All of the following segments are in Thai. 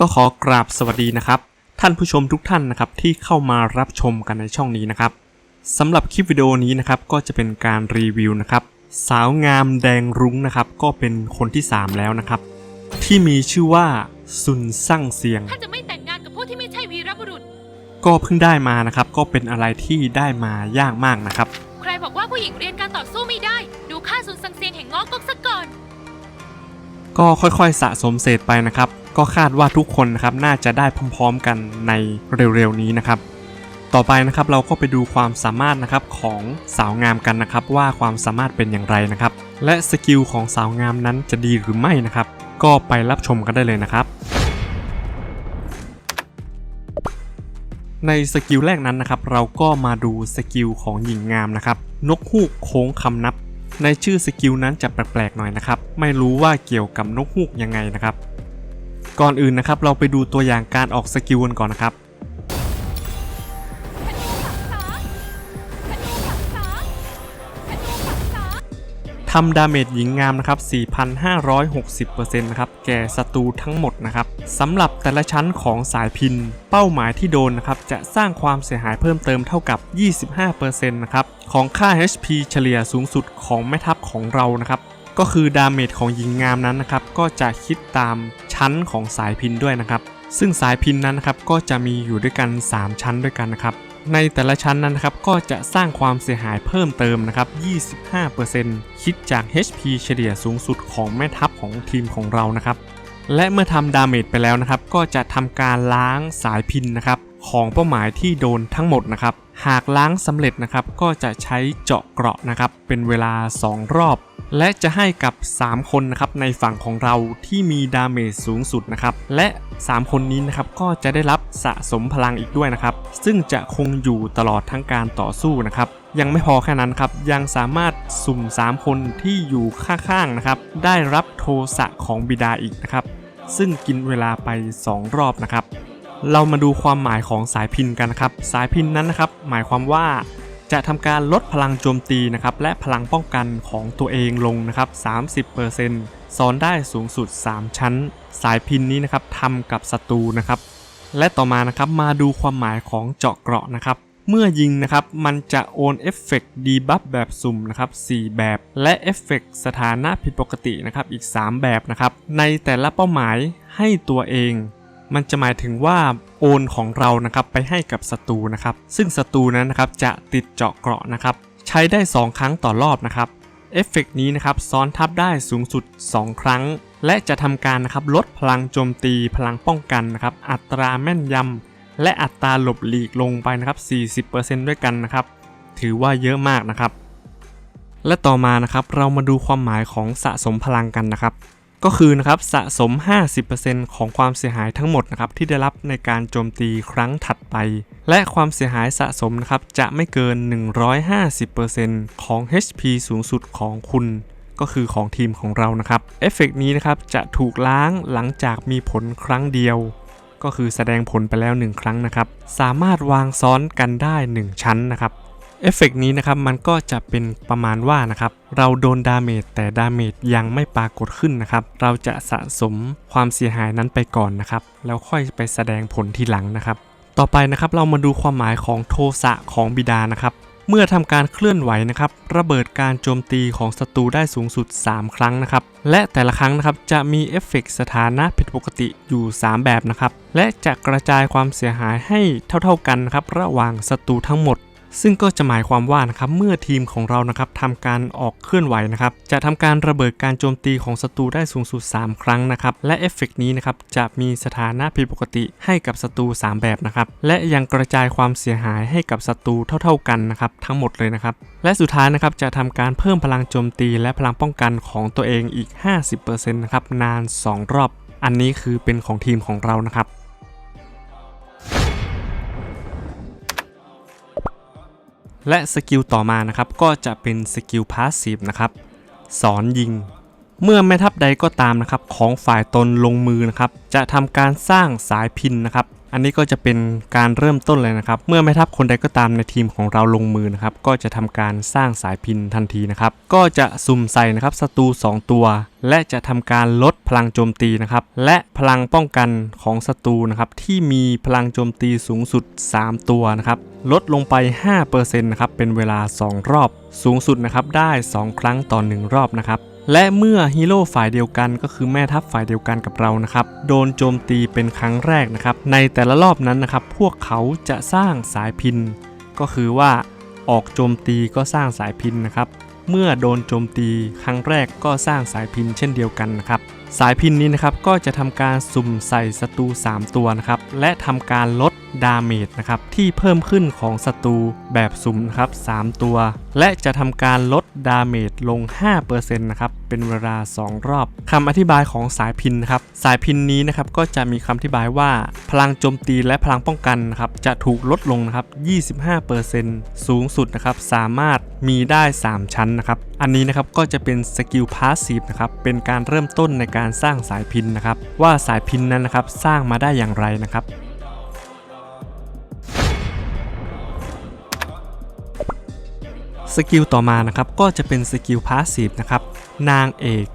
ก็ขอกราบสวัสดีนะครับ ท่านผู้ชมทุกท่านนะครับที่เข้ามารับชมกันในช่องนี้นะครับสำหรับคลิปวิดีโอนี้นะครับก็จะเป็นการรีวิวนะครับสาวงามแดงรุ้งนะครับก็เป็นคนที่ 3 แล้วนะครับ ที่มีชื่อว่าซุนซั่งเซียงท่านจะไม่แต่งงานกับผู้ที่ไม่ใช่วีรบุรุษ ก็เพิ่งได้มานะครับ ก็เป็นอะไรที่ได้มายากมากนะครับ ใครบอกว่าผู้หญิงเรียนการต่อสู้ไม่ได้ ดูค่าซุนซังเซียงแห่งง้อกกซะก่อน ก็ค่อยๆสะสมเศษไปนะครับ ก็คาดว่าทุกคนนะครับน่าจะได้พร้อมๆกันในเร็วๆนี้นะครับ ต่อไปนะครับเราก็ไปดูความสามารถนะครับของสาวงามกันนะครับว่าความสามารถเป็นอย่างไรนะครับ และสกิลของสาวงามนั้นจะดีหรือไม่นะครับ ก็ไปรับชมกันได้เลยนะครับในสกิลแรกนั้นนะครับเราก็มาดูสกิลของหญิงงามนะครับ นกฮูกโค้งคำนับ ในชื่อสกิลนั้นจะแปลกๆหน่อยนะครับ ไม่รู้ว่าเกี่ยวกับนกฮูกยังไงนะครับ ก่อนอื่นนะครับเราไปดูตัวอย่างการออกสกิลกันก่อนนะครับทำดาเมจหญิงงามนะครับ 4,560%นะครับ แก่ศัตรูทั้งหมดนะครับ สำหรับแต่ละชั้นของสายพิน เป้าหมายที่โดนนะครับ จะสร้างความเสียหายเพิ่มเติมเท่ากับ 25%นะครับ ของค่า HP เฉลี่ยสูงสุดของแม่ทัพของเรานะครับ ก็คือดาเมจของหญิงงามนั้นนะครับ ก็จะคิดตาม ชั้นของสายพินด้วยนะครับ ซึ่งสายพินนั้นนะครับก็จะมีอยู่ด้วยกัน 3 ชั้นด้วยกันนะครับ ในแต่ละชั้นนั้นนะครับก็จะสร้างความเสียหายเพิ่มเติมนะครับ 25%คิดจาก HP เฉลี่ยสูงสุดของแม่ทัพของทีมของเรานะครับ และเมื่อทำดาเมจไปแล้วนะครับ ก็จะทำการล้างสายพินนะครับของเป้าหมายที่โดนทั้งหมดนะครับ หากล้างสำเร็จนะครับก็จะใช้เจาะเกราะนะครับ เป็นเวลา 2 รอบ และจะให้กับ 3 คนนะครับในฝั่งของเราที่มีดาเมจสูงสุดนะครับและ 3 คนนี้นะครับก็จะได้รับสะสมพลังอีกด้วยนะครับซึ่งจะคงอยู่ตลอดทั้งการต่อสู้นะครับยังไม่พอแค่นั้นครับยังสามารถสุ่ม 3 คนที่อยู่ข้างๆนะครับได้รับโทสะของบิดาอีกนะครับซึ่งกินเวลาไป 2 รอบนะครับเรามาดูความหมายของสายพินกันนะครับ สายพินนั้นนะครับ หมายความว่า จะทำการลดพลังโจมตีนะครับและพลังป้องกันของตัวเองลงนะครับ30%ซ้อนได้สูงสุด 3 ชั้น สายพินนี้นะครับทำกับศัตรูนะครับ และต่อมานะครับมาดูความหมายของเจาะเกราะนะครับเมื่อยิงนะครับมันจะโอนเอฟเฟกต์ดีบัฟแบบสุ่มนะครับ4แบบ และเอฟเฟกต์สถานะผิดปกตินะครับอีก 3 แบบนะครับในแต่ละเป้าหมายให้ตัวเอง มันจะหมายถึงว่าโอนของเรานะครับไปให้กับศัตรูนะครับ ซึ่งศัตรูนั้นนะครับจะติดเจาะเกราะนะครับ ใช้ได้ 2 ครั้งต่อรอบนะครับเอฟเฟกต์นี้นะครับซ้อนทับได้สูงสุด 2 ครั้ง และจะทำการนะครับลดพลังโจมตีพลังป้องกันนะครับอัตราแม่นยำและอัตราหลบหลีกลงไปนะครับ 40%ด้วยกันนะครับ ถือว่าเยอะมากนะครับ และต่อมานะครับเรามาดูความหมายของสะสมพลังกันนะครับ ก็คือนะครับสะสม 50%ของความเสียหายทั้งหมดนะครับที่ได้รับในการโจมตีครั้งถัดไป และความเสียหายสะสมนะครับจะไม่เกิน 150%ของ HP สูงสุดของคุณก็คือของทีมของเรานะครับ เอฟเฟกต์นี้นะครับจะถูกล้างหลังจากมีผลครั้งเดียว ก็คือแสดงผลไปแล้ว 1 ครั้งนะครับ สามารถวางซ้อนกันได้ 1 ชั้นนะครับ เอฟเฟกต์นี้นะครับมันก็จะเป็นประมาณว่านะครับเราโดนดาเมจแต่ดาเมจยังไม่ปรากฏขึ้นนะครับเราจะสะสมความเสียหายนั้นไปก่อนนะครับแล้วค่อยไปแสดงผลทีหลังนะครับ ต่อไปนะครับเรามาดูความหมายของโทสะของบิดานะครับเมื่อทำการเคลื่อนไหวนะครับระเบิดการโจมตีของศัตรูได้สูงสุด 3 ครั้งนะครับและแต่ละครั้งนะครับจะมีเอฟเฟกต์สถานะผิดปกติอยู่ 3 แบบนะครับและจะกระจายความเสียหายให้เท่าๆกันนะครับระหว่างศัตรูทั้งหมด ซึ่งก็จะหมายความว่านะครับเมื่อทีมของเรานะครับทำการออกเคลื่อนไหวนะครับจะทำการระเบิดการโจมตีของศัตรูได้สูงสุด 3 ครั้งนะครับและเอฟเฟกต์นี้นะครับจะมีสถานะผิดปกติให้กับศัตรู3 แบบนะครับและยังกระจายความเสียหายให้กับศัตรูเท่า ๆกันนะครับทั้งหมดเลยนะครับและสุดท้ายนะครับจะทำการเพิ่มพลังโจมตี และพลังป้องกันของตัวเองอีก 50%นะครับนาน 2 รอบ อันนี้คือเป็นของทีมของเรานะครับ และสกิลต่อมานะครับก็จะเป็นสกิลพาสซีฟนะครับสอนยิง เมื่อแม่ทัพใดก็ตามนะครับของฝ่ายตนลงมือนะครับจะทำการสร้างสายพินนะครับ อันนี้ก็จะเป็นการเริ่มต้นเลยนะครับ เมื่อแม่ทัพคนใดก็ตามในทีมของเราลงมือนะครับก็จะทำการสร้างสายพินทันทีนะครับ ก็จะสุ่มใส่นะครับศัตรู2 ตัว และจะทำการลดพลังโจมตีนะครับและพลังป้องกันของศัตรูนะครับที่มีพลังโจมตีสูงสุด 3 ตัวนะครับ ลดลงไป 5%นะครับ เป็นเวลา 2 รอบ สูงสุดนะครับ ได้ 2 ครั้งต่อ 1 รอบนะครับ และเมื่อฮีโร่ฝ่ายเดียวกันก็คือแม่ทัพฝ่ายเดียวกันกับเรานะครับ โดนโจมตีเป็นครั้งแรกนะครับ ในแต่ละรอบนั้นนะครับ พวกเขาจะสร้างสายพิน ก็คือว่าออกโจมตีก็สร้างสายพินนะครับ เมื่อโดนโจมตีครั้งแรกก็สร้างสายพินเช่นเดียวกันนะครับ สายพินนี้นะครับก็จะทำการสุ่มใส่ศัตรู3 ตัวนะครับ และทำการลด ดาเมจนะครับที่เพิ่มขึ้นของศัตรูแบบสุ่มครับ3ตัว และจะทำการลดดาเมจลง 5%นะครับเป็นเวลา 2 รอบคำอธิบายของสายพินครับสายพินนี้นะครับก็จะมีคำอธิบายว่า พลังโจมตีและพลังป้องกันนะครับจะถูกลดลงนะครับ25%สูงสุดนะครับสามารถมีได้ 3 ชั้นนะครับอันนี้นะครับก็จะเป็นสกิลพาสซีฟนะครับเป็นการเริ่มต้นในการสร้างสายพินนะครับว่าสายพินนั้นนะครับสร้างมาได้อย่างไรนะครับ สกิลต่อมานะครับก็จะเป็นสกิลพาสซีฟนะครับนางเอก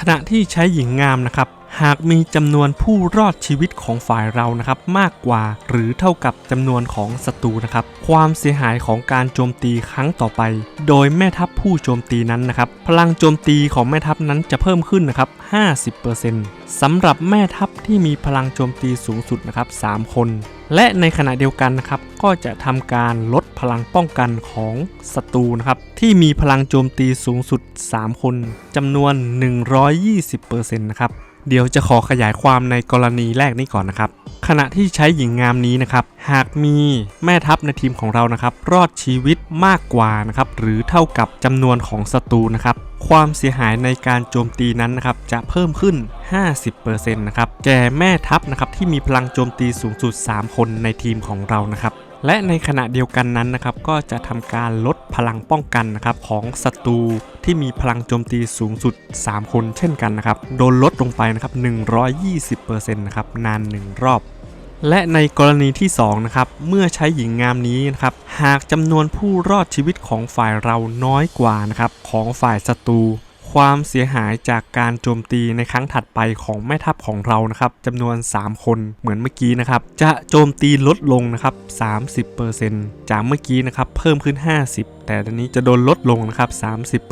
ขณะที่ใช้หญิงงามนะครับหากมีจำนวนผู้รอดชีวิตของฝ่ายเรานะครับมากกว่าหรือเท่ากับจำนวนของศัตรูนะครับ ความเสียหายของการโจมตีครั้งต่อไป โดยแม่ทัพผู้โจมตีนั้นนะครับ พลังโจมตีของแม่ทัพนั้นจะเพิ่มขึ้นนะครับ 50%สำหรับแม่ทัพที่มีพลังโจมตีสูงสุดนะครับ 3 คน และในขณะเดียวกันนะครับก็จะทำการลด พลังป้องกันของศัตรูนะครับ ที่มีพลังโจมตีสูงสุด 3 คนจำนวน 120%นะครับ เดี๋ยวจะขอขยายความในกรณีแรกนี้ก่อนนะครับขณะที่ใช้หญิงงามนี้นะครับ หากมีแม่ทัพในทีมของเรานะครับ รอดชีวิตมากกว่านะครับ หรือเท่ากับจำนวนของศัตรูนะครับ ความเสียหายในการโจมตีนั้นนะครับ จะเพิ่มขึ้น 50%นะครับ แก่แม่ทัพนะครับที่มีพลังโจมตีสูงสุด 3 คนในทีมของเรานะครับและในขณะเดียวกันนั้นนะครับก็จะทำการลดพลังป้องกันนะครับของศัตรูที่มีพลังโจมตีสูงสุด 3 คนเช่นกันนะครับ โดนลดลงไปนะครับ120%นะครับนาน 1 รอบ และในกรณีที่2นะครับเมื่อใช้หญิงงามนี้นะครับหากจำนวนผู้รอดชีวิตของฝ่ายเราน้อยกว่านะครับของฝ่ายศัตรู ความเสียหายจากการโจมตีในครั้งถัดไปของแม่ทัพของเรานะครับจำนวน 3 คนเหมือนเมื่อกี้นะครับ จะโจมตีลดลงนะครับ 30%จากเมื่อกี้นะครับ เพิ่มขึ้น 50 แต่ตอนนี้จะโดนลดลงนะครับ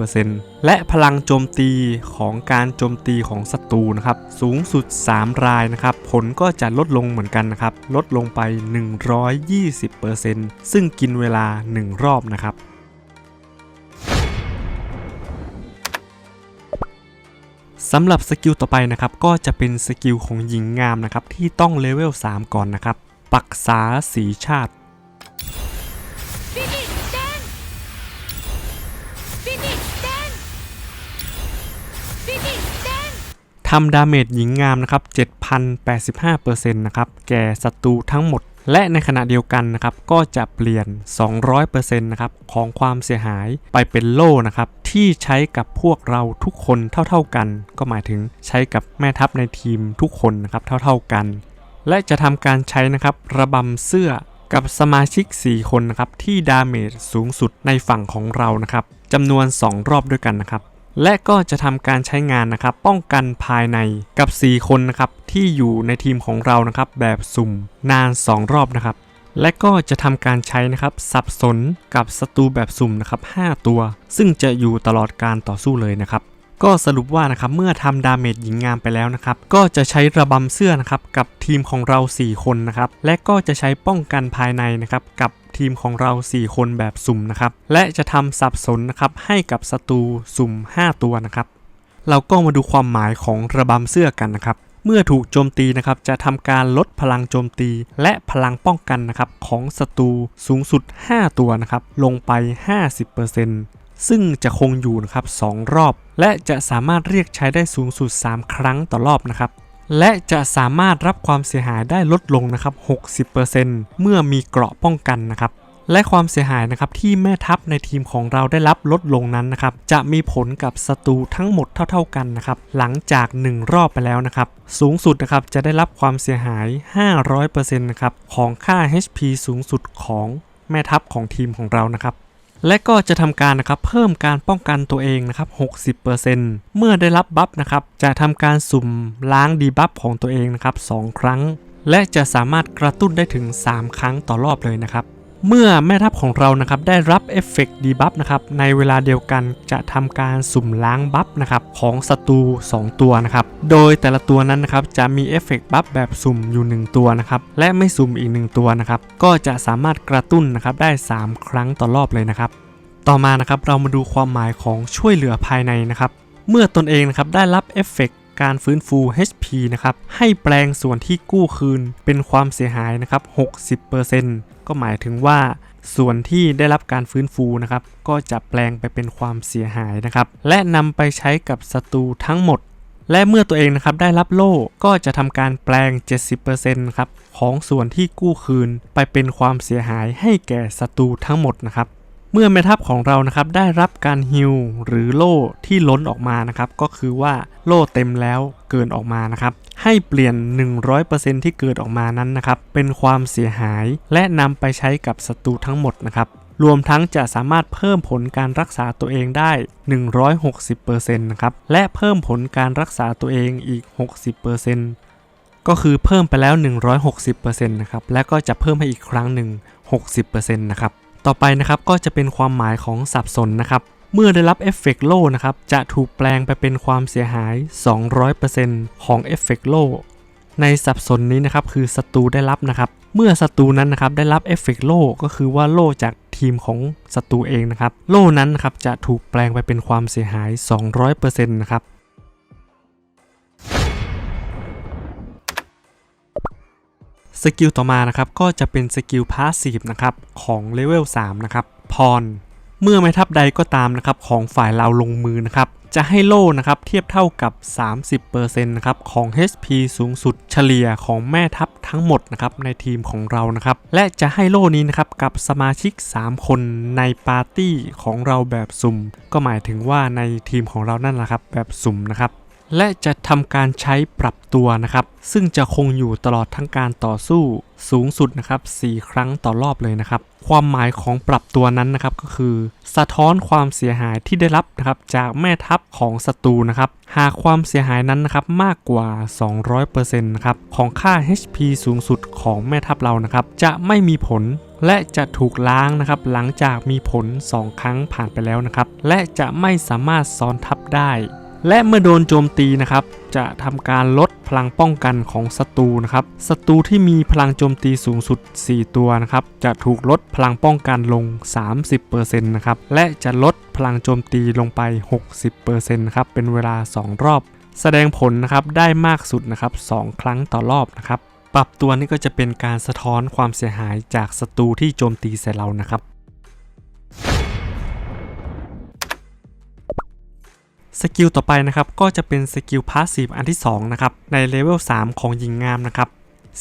30%และพลังโจมตีของการโจมตีของศัตรูนะครับ สูงสุด 3 รายนะครับ ผลก็จะลดลงเหมือนกันนะครับ ลดลงไป 120%ซึ่งกินเวลา 1 รอบนะครับ สำหรับสกิลต่อไปนะครับก็จะเป็นสกิลของหญิงงามนะครับที่ต้องเลเวล 3 ก่อนนะครับ ปักษาสีชาติฟินิชแดนฟินิชแดนฟินิชแดนทำดาเมจหญิงงามนะครับ 7,085%นะครับ แก่ศัตรูทั้งหมด และในขณะเดียวกันนะครับก็จะเปลี่ยน 200%นะครับของความเสียหายไปเป็นโล่นะครับที่ใช้กับพวกเราทุกคนเท่า ๆกัน ก็หมายถึงใช้กับแม่ทัพในทีมทุกคนนะครับเท่าๆกัน และจะทำการใช้นะครับระบำเสื้อกับสมาชิก 4 คนนะครับที่ดาเมจสูงสุดในฝั่งของเรานะครับจำนวน 2 รอบด้วยกันนะครับ และก็จะทำการใช้งานนะครับ ป้องกันภายในกับ 4 คนนะครับที่อยู่ในทีมของเรานะครับ แบบสุ่มนาน 2 รอบนะครับ และก็จะทำการใช้นะครับ สับสนกับศัตรูแบบสุ่มนะครับ 5 ตัว ซึ่งจะอยู่ตลอดการต่อสู้เลยนะครับ ก็สรุปว่านะครับเมื่อทำดาเมจหญิงงามไปแล้วนะครับ ก็จะใช้ระบำเสื้อนะครับกับทีมของเรา 4 คนนะครับ และก็จะใช้ป้องกันภายในนะครับกับ ทีมของเรา 4 คนแบบสุ่มนะครับ และจะทำสับสนนะครับให้กับศัตรูสุ่ม 5 ตัวนะครับ เราก็มาดูความหมายของระบำเสื้อกันนะครับ เมื่อถูกโจมตีนะครับจะทำการลดพลังโจมตี และพลังป้องกันนะครับของศัตรูสูงสุด 5 ตัวนะครับลงไป 50%ซึ่งจะคงอยู่นะครับ2รอบ และจะสามารถเรียกใช้ได้สูงสุด 3 ครั้งต่อรอบนะครับ และจะสามารถรับความเสียหายได้ลดลงนะครับ 60%เมื่อมีเกราะป้องกันนะครับและความเสียหายนะครับที่แม่ทัพในทีมของเราได้รับลดลงนั้นนะครับจะมีผลกับศัตรูทั้งหมดเท่า ๆกันนะครับหลังจาก 1 รอบไปแล้วนะครับสูงสุดนะครับจะได้รับความเสียหาย 500%นะครับของค่า HP สูงสุดของแม่ทัพของทีมของเรานะครับ และก็จะทำการนะครับเพิ่มการป้องกันตัวเองนะครับ 60%เมื่อได้รับบัฟนะครับจะทำการสุ่มล้างดีบัฟของตัวเองนะครับ 2 ครั้ง และจะสามารถกระตุ้นได้ถึง 3 ครั้งต่อรอบเลยนะครับ เมื่อแม่ทัพของเรานะครับได้รับเอฟเฟกต์ดีบัฟนะครับในเวลาเดียวกันจะทำการสุ่มล้างบัฟนะครับของศัตรู 2 ตัวนะครับโดยแต่ละตัวนั้นนะครับจะมีเอฟเฟกต์บัฟแบบสุ่มอยู่ 1 ตัวนะครับและไม่สุ่มอีก 1 ตัวนะครับก็จะสามารถกระตุ้นนะครับได้ 3 ครั้งต่อรอบเลยนะครับต่อมานะครับเรามาดูความหมายของช่วยเหลือภายในนะครับเมื่อตนเองนะครับได้รับเอฟเฟกต์การฟื้นฟู HP นะครับ ให้แปลงส่วนที่กู้คืนเป็นความเสียหายนะครับ 60% ก็หมายถึงว่าส่วนที่ได้รับการฟื้นฟูนะครับ ก็จะแปลงไปเป็นความเสียหายนะครับ และนำไปใช้กับศัตรูทั้งหมด และเมื่อตัวเองนะครับได้รับโล่ก็จะทำการแปลง 70%ครับของส่วนที่กู้คืนไปเป็นความเสียหายให้แก่ศัตรูทั้งหมดนะครับเมื่อแม่ทัพของเรานะครับได้รับการฮิลหรือโล่ที่ล้นออกมานะครับ ก็คือว่าโล่เต็มแล้วเกินออกมานะครับ ให้เปลี่ยน 100%ที่เกิดออกมานั้นนะครับ เป็นความเสียหายและนำไปใช้กับศัตรูทั้งหมดนะครับ รวมทั้งจะสามารถเพิ่มผลการรักษาตัวเองได้ 160%นะครับ และเพิ่มผลการรักษาตัวเองอีก 60%ก็คือเพิ่มไปแล้ว 160%นะครับ และก็จะเพิ่มให้อีกครั้งหนึ่ง 60%นะครับ ต่อไปนะครับก็จะเป็นความหมายของสับสนนะครับ เมื่อได้รับเอฟเฟกต์โล่นะครับ จะถูกแปลงไปเป็นความเสียหาย 200%ของเอฟเฟกต์โล่ในสับสนนี้นะครับคือศัตรูได้รับนะครับ เมื่อศัตรูนั้นนะครับได้รับเอฟเฟกต์โล่ก็คือว่าโล่จากทีมของศัตรูเองนะครับ โล่นั้นนะครับจะถูกแปลงไปเป็นความเสียหาย 200%นะครับสกิลต่อมานะครับก็จะเป็นสกิลพาสซีฟนะครับของเลเวล3นะครับพร เมื่อแม่ทัพใดก็ตามนะครับของฝ่ายเราลงมือนะครับจะให้โล่นะครับเทียบเท่ากับ 30%นะครับของ HP สูงสุดเฉลี่ยของแม่ทัพทั้งหมดนะครับในทีมของเรานะครับและจะให้โล่นี้นะครับกับสมาชิก 3 คนในปาร์ตี้ของเราแบบสุ่ม ก็หมายถึงว่าในทีมของเรานั่นแหละครับแบบสุ่มนะครับ และจะทำการใช้ปรับตัวนะครับ ซึ่งจะคงอยู่ตลอดทั้งการต่อสู้สูงสุดนะครับ4ครั้งต่อรอบเลยนะครับ ความหมายของปรับตัวนั้นนะครับก็คือ สะท้อนความเสียหายที่ได้รับนะครับจากแม่ทัพของศัตรูนะครับหากความเสียหายนั้นนะครับมากกว่า 200%นะครับของค่า HP สูงสุดของแม่ทัพเรานะครับจะไม่มีผลและจะถูกล้างนะครับหลังจากมีผล 2 ครั้งผ่านไปแล้วนะครับ และจะไม่สามารถซ้อนทับได้ และเมื่อโดนโจมตีนะครับ จะทำการลดพลังป้องกันของศัตรูนะครับศัตรูที่มีพลังโจมตีสูงสุด 4 ตัวนะครับ จะถูกลดพลังป้องกันลง 30%นะครับ และจะลดพลังโจมตีลงไป 60%นะครับ เป็นเวลา 2 รอบ แสดงผลนะครับ ได้มากสุดนะครับ 2 ครั้งต่อรอบนะครับ ปรับตัวนี่ก็จะเป็นการสะท้อนความเสียหายจากศัตรูที่โจมตีใส่เรานะครับ สกิลต่อไปนะครับก็จะเป็นสกิลพาสซีฟอันที่2นะครับในเลเวล3ของหญิงงามนะครับ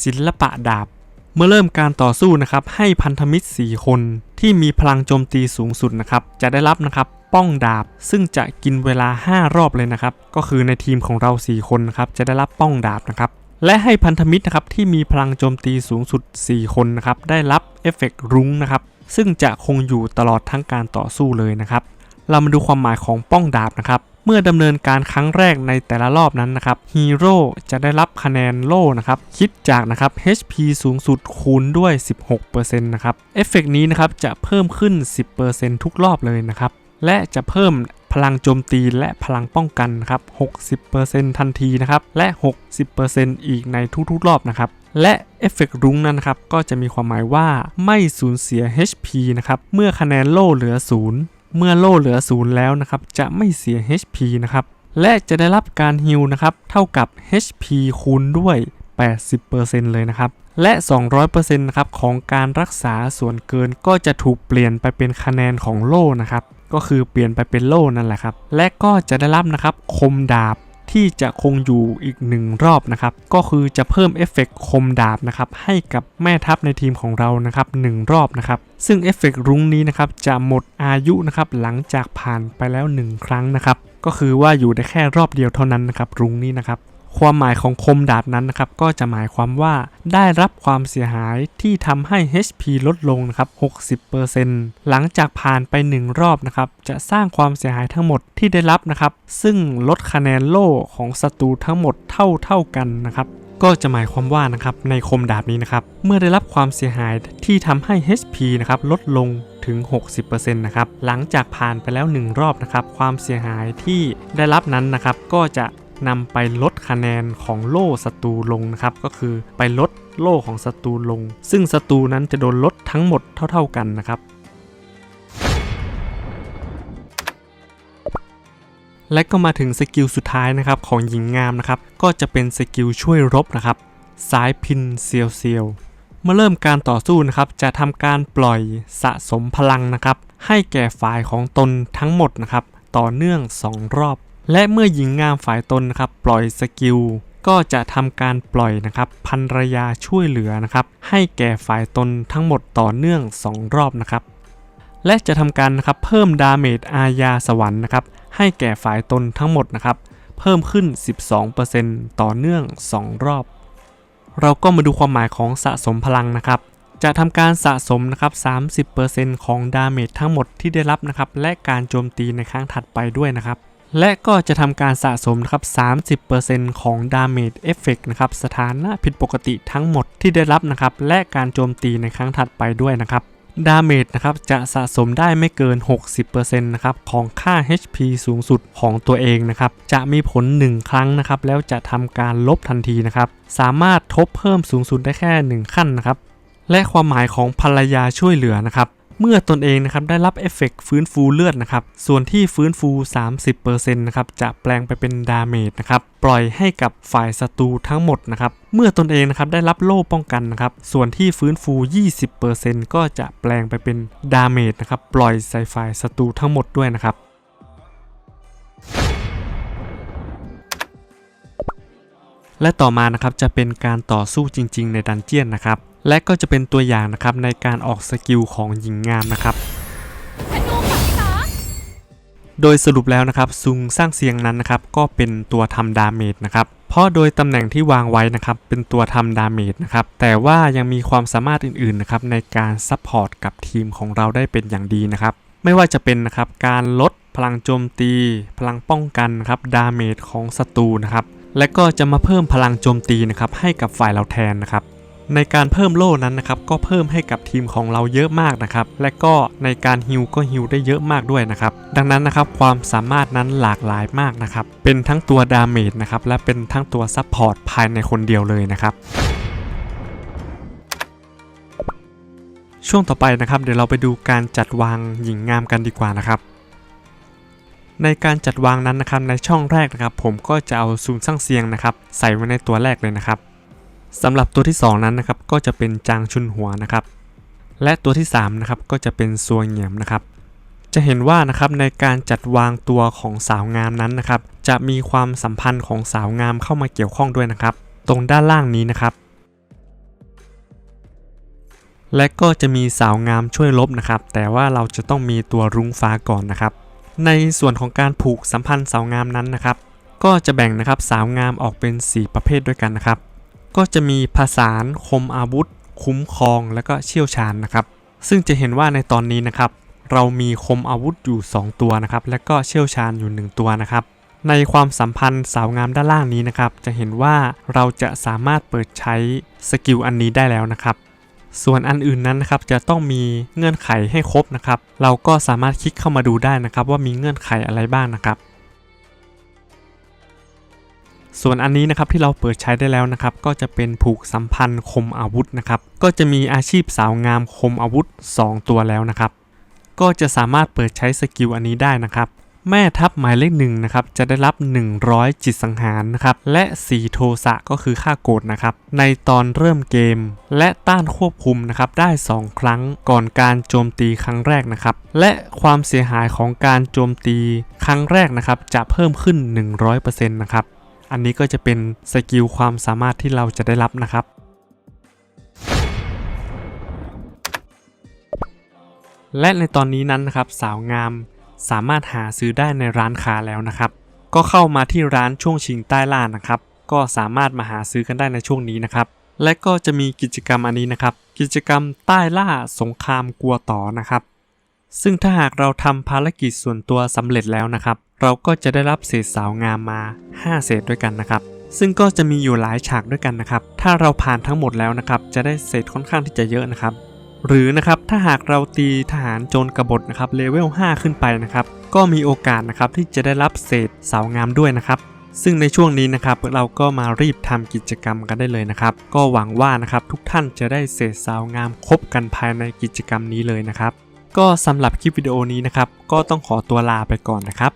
ศิลปะดาบ เมื่อเริ่มการต่อสู้นะครับให้พันธมิตร 4 คนที่มีพลังโจมตีสูงสุดนะครับจะได้รับนะครับป้องดาบ ซึ่งจะกินเวลา 5 รอบเลยนะครับก็คือในทีมของเรา 4 คนนะครับจะได้รับป้องดาบนะครับและให้พันธมิตรนะครับที่มีพลังโจมตีสูงสุด 4 คนนะครับได้รับเอฟเฟกต์รุ้งนะครับซึ่งจะคงอยู่ตลอดทั้งการต่อสู้เลยนะครับเรามาดูความหมายของป้องดาบนะครับ เมื่อดำเนินการครั้งแรกในแต่ละรอบนั้นนะครับฮีโร่จะได้รับคะแนนโล่นะครับ คิดจากนะครับ HP สูงสุดคูณด้วย 16%นะครับเอฟเฟกต์นี้นะครับจะเพิ่มขึ้น 10%ทุกรอบเลยนะครับ และจะเพิ่มพลังโจมตีและพลังป้องกันครับ60%ทันทีนะครับและ 60%อีกในทุกๆรอบนะครับและเอฟเฟกตรุ้งนั้นนะครับก็จะมีความหมายว่าไม่สูญเสีย HP นะครับเมื่อคะแนนโล่เหลือ 0 เมื่อโล่เหลือ0แล้วนะครับ จะไม่เสีย HP นะครับ และจะได้รับการฮิลนะครับ เท่ากับ HP คูณด้วย 80%เลยนะครับ และ 200%นะครับของการรักษาส่วนเกินก็จะถูกเปลี่ยนไปเป็นคะแนนของโล่นะครับ ก็คือเปลี่ยนไปเป็นโล่นั่นแหละครับ และก็จะได้รับนะครับคมดาบ ที่จะคงอยู่อีกหนึ่งรอบนะครับ ก็คือจะเพิ่มเอฟเฟกต์คมดาบนะครับให้กับแม่ทัพในทีมของเรานะครับหนึ่งรอบนะครับ ซึ่งเอฟเฟกต์รุ้งนี้นะครับจะหมดอายุนะครับหลังจากผ่านไปแล้ว 1 ครั้งนะครับ ก็คือว่าอยู่ได้แค่รอบเดียวเท่านั้นนะครับรุ้งนี้นะครับ ความหมายของคมดาบนั้นนะครับก็จะหมายความว่าได้รับความเสียหายที่ทำให้ HP ลดลงนะครับ60%หลังจากผ่านไป 1 รอบนะครับจะสร้างความเสียหายทั้งหมดที่ได้รับนะครับ ซึ่งลดคะแนนโล่ของศัตรูทั้งหมดเท่าเท่ากันนะครับก็จะหมายความว่านะครับในคมดาบนี้นะครับเมื่อได้รับความเสียหายที่ทำให้ HP นะครับลดลงถึง 60%นะครับหลังจากผ่านไปแล้ว 1 รอบนะครับความเสียหายที่ได้รับนั้นนะครับก็จะ นำไปลดคะแนนของโล่ศัตรูลงนะครับ ก็คือไปลดโล่ของศัตรูลง ซึ่งศัตรูนั้นจะโดนลดทั้งหมดเท่า ๆกันนะครับ และก็มาถึงสกิลสุดท้ายนะครับของหญิงงามนะครับ ก็จะเป็นสกิลช่วยรบนะครับ สายพินเซียวเซียวเมื่อเริ่มการต่อสู้นะครับ จะทำการปล่อยสะสมพลังนะครับ ให้แก่ฝ่ายของตนทั้งหมดนะครับ ต่อเนื่อง 2 รอบ และเมื่อหญิงงามฝ่ายตนนะครับปล่อยสกิลก็จะทำการปล่อยนะครับพันรยาช่วยเหลือนะครับให้แก่ฝ่ายตนทั้งหมดต่อเนื่อง 2 รอบนะครับ และจะทำการนะครับเพิ่มดาเมจอาญาสวรรค์นะครับให้แก่ฝ่ายตนทั้งหมดนะครับเพิ่มขึ้น 12%ต่อเนื่อง 2 รอบ เราก็มาดูความหมายของสะสมพลังนะครับจะทำการสะสมนะครับ30%ของดาเมจทั้งหมดที่ได้รับนะครับและการโจมตีในครั้งถัดไปด้วยนะครับ และก็จะทำการสะสมนะครับ 30%ของดาเมจเอฟเฟกนะครับสถานะผิดปกติทั้งหมดที่ได้รับนะครับ และการโจมตีในครั้งถัดไปด้วยนะครับดาเมจนะครับจะสะสมได้ไม่เกิน 60%นะครับของค่า HP สูงสุดของตัวเองนะครับจะมีผล 1 ครั้งนะครับแล้วจะทำการลบทันทีนะครับสามารถทบเพิ่มสูงสุดได้แค่ 1 ขั้นนะครับและความหมายของภรรยาช่วยเหลือนะครับ เมื่อตนเองนะครับได้รับเอฟเฟกต์ฟื้นฟูเลือดนะครับ ส่วนที่ฟื้นฟู 30%นะครับจะแปลงไปเป็นดาเมจนะครับ ปล่อยให้กับฝ่ายศัตรูทั้งหมดนะครับ เมื่อตนเองนะครับได้รับโล่ป้องกันนะครับ ส่วนที่ฟื้นฟู 20%ก็จะแปลงไปเป็นดาเมจนะครับ ปล่อยใส่ฝ่ายศัตรูทั้งหมดด้วยนะครับและต่อมานะครับจะเป็นการต่อสู้จริง ๆ ในดันเจียนนะครับ และก็จะเป็นตัวอย่างนะครับในการออกสกิลของหญิงงามนะครับ โดยสรุปแล้วนะครับซุงสร้างเสียงนั้นนะครับก็เป็นตัวทำดาเมจนะครับ เพราะโดยตำแหน่งที่วางไว้นะครับเป็นตัวทำดาเมจนะครับ แต่ว่ายังมีความสามารถอื่นๆนะครับในการซัพพอร์ตกับทีมของเราได้เป็นอย่างดีนะครับ ไม่ว่าจะเป็นนะครับการลดพลังโจมตี พลังป้องกันนะครับดาเมจของศัตรูนะครับ และก็จะมาเพิ่มพลังโจมตีนะครับให้กับฝ่ายเราแทนนะครับ ในการเพิ่มโล่นั้นนะครับก็เพิ่มให้กับทีมของเราเยอะมากนะครับและก็ในการฮิวก็ฮิวได้เยอะมากด้วยนะครับดังนั้นนะครับความสามารถนั้นหลากหลายมากนะครับเป็นทั้งตัวดาเมจนะครับและเป็นทั้งตัวซัพพอร์ตภายในคนเดียวเลยนะครับช่วงต่อไปนะครับเดี๋ยวเราไปดูการจัดวางหญิงงามกันดีกว่านะครับ ในการจัดวางนั้นนะครับในช่องแรกนะครับ ผมก็จะเอาซูนสร้างเซียงนะครับ ใส่ไว้ในตัวแรกเลยนะครับ สำหรับตัวที่ 2 นั้นนะครับก็จะเป็นจางชุนหัวนะครับ และตัวที่3นะครับก็จะเป็นซัวเหงียมนะครับ จะเห็นว่านะครับในการจัดวางตัวของสาวงามนั้นนะครับ จะมีความสัมพันธ์ของสาวงามเข้ามาเกี่ยวข้องด้วยนะครับ ตรงด้านล่างนี้นะครับ และก็จะมีสาวงามช่วยลบนะครับ แต่ว่าเราจะต้องมีตัวรุ้งฟ้าก่อนนะครับ ในส่วนของการผูกสัมพันธ์สาวงามนั้นนะครับ ก็จะแบ่งนะครับสาวงามออกเป็น 4 ประเภทด้วยกันนะครับ ก็จะมีผสานคมอาวุธ คุ้มครองและก็เชี่ยวชาญนะครับ ซึ่งจะเห็นว่าในตอนนี้นะครับ เรามีคมอาวุธอยู่ 2 ตัวนะครับ และก็เชี่ยวชาญอยู่ 1 ตัวนะครับ ในความสัมพันธ์สาวงามด้านล่างนี้นะครับ จะเห็นว่าเราจะสามารถเปิดใช้สกิลอันนี้ได้แล้วนะครับส่วนอันอื่นนั้นนะครับจะต้องมีเงื่อนไขให้ครบนะครับ เราก็สามารถคลิกเข้ามาดูได้นะครับ ว่ามีเงื่อนไขอะไรบ้างนะครับ ส่วนอันนี้นะครับที่เราเปิดใช้ได้แล้วนะครับ ก็จะเป็นผูกสัมพันธ์คมอาวุธนะครับ ก็จะมีอาชีพสาวงามคมอาวุธ 2 ตัวแล้วนะครับ ก็จะสามารถเปิดใช้สกิลอันนี้ได้นะครับ แม่ทัพหมายเลขหนึ่งนะครับจะได้รับ 100 จิตสังหารนะครับ และ4โทสะก็คือค่าโกรธนะครับ ในตอนเริ่มเกม และต้านควบคุมนะครับได้ 2 ครั้งก่อนการโจมตีครั้งแรกนะครับ และความเสียหายของการโจมตีครั้งแรกนะครับจะเพิ่มขึ้น 100%นะครับ อันนี้ก็จะเป็นสกิลความสามารถที่เราจะได้รับนะครับ และในตอนนี้นั้นนะครับสาวงามสามารถหาซื้อได้ในร้านค้าแล้วนะครับ ก็เข้ามาที่ร้านช่วงชิงใต้ล่านะครับ ก็สามารถมาหาซื้อกันได้ในช่วงนี้นะครับ และก็จะมีกิจกรรมอันนี้นะครับ กิจกรรมใต้ล่าสงครามกลัวต่อนะครับ ซึ่งถ้าหากเราทำภารกิจส่วนตัวสำเร็จแล้วนะครับ เราก็จะได้รับเศษสาวงามมา 5 เศษด้วยกันนะครับ ซึ่งก็จะมีอยู่หลายฉากด้วยกันนะครับ ถ้าเราผ่านทั้งหมดแล้วนะครับ จะได้เศษค่อนข้างที่จะเยอะนะครับ หรือนะครับถ้าหากเราตีทหารโจรกบฏนะครับเลเวล 5 ขึ้นไปนะครับ ก็มีโอกาสนะครับที่จะได้รับเศษสาวงามด้วยนะครับซึ่งในช่วงนี้นะครับเราก็มารีบทำกิจกรรมกันได้เลยนะครับ ก็หวังว่านะครับทุกท่านจะได้เศษสาวงามครบกันภายในกิจกรรมนี้เลยนะครับ ก็สำหรับคลิปวิดีโอนี้นะครับ ก็ต้องขอตัวลาไปก่อนนะครับ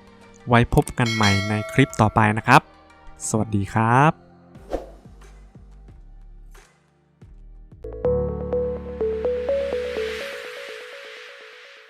ไว้พบกันใหม่ในคลิปต่อไปนะครับ สวัสดีครับ